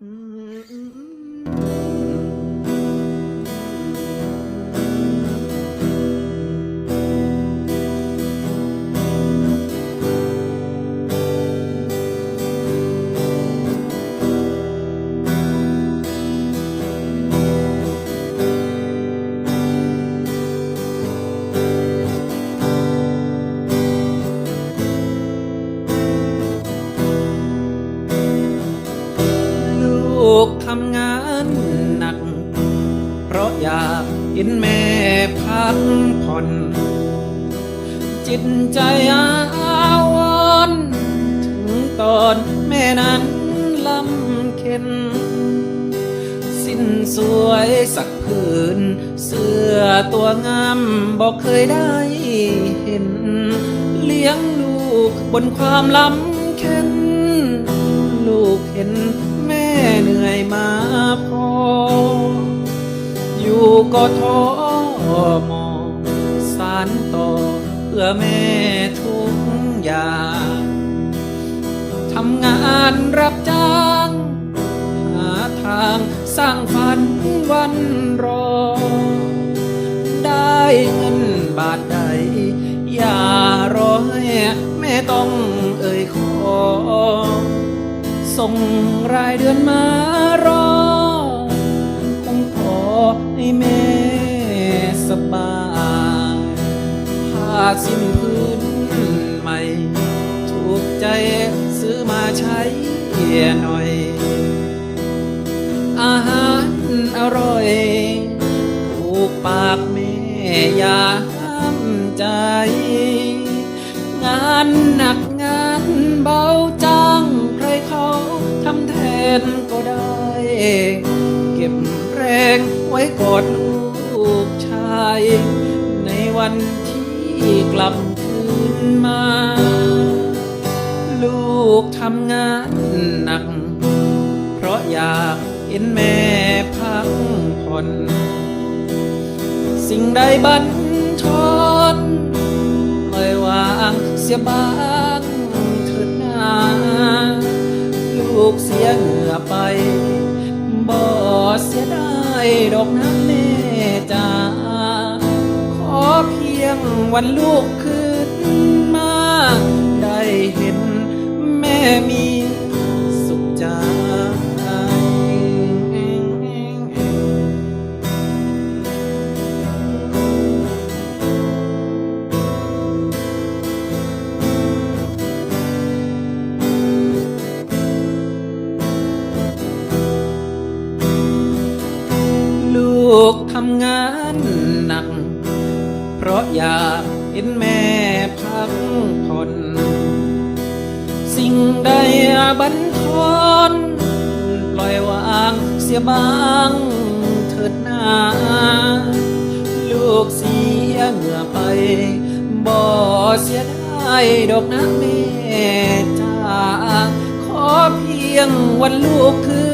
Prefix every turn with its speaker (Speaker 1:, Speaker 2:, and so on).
Speaker 1: ลู กทำงานหนัก เพราะอยากเห็นแม่พักผ่อน จิตใจอาวรถึงตอนแม่นั้นลำเค็น สิ้นสวยสักผืน เสื้อตัวงามบอกเคยได้เห็น เลี้ยงลูกบนความลำเค็นลูกเห็น เหนื่อยมาพอ อยู่ก็ท้อมองสารต่อเพื่อแม่ทุกอย่างทำงานรับจ้าง หาทางสร้างฝันวันรอ ได้เงินบาทใด อย่ารอให้แม่ต้องเอ่ยขอ ส่งรายเดือนมารอ คงขอให้แม่สบายผ้าสิ้นพื้นใหม่ ถูกใจซื้อมาใช้หน่อย อาหารอร่อย ถูกปากแม่อย่าห้ามใจ งานหนักงานเบาใครเขาทำแท นก็ได้ เก็บแรงไว้กอดลูกชาย ในวันที่กลับคืนมา ลูกทำงานหนัก เพราะอยากเห็นแม่พักผ่อนสิ่งใดบันทอนปล่อยวางเสียบ้าง กเสียเหงื่อไป บ่เสียได้ดอกน้ำแม่จ้าขอเพียงวันลูกคืน กทำงานหนัก เพราะอยากเห็นแม่พักผ่อนสิ่งใดบันทอนปล่อยวางเสียบ้างเถิดนาลูกเสียเหงื่อไป บ่เสียได้ดอกนะแม่จ้าขอเพียงวันลูกคืน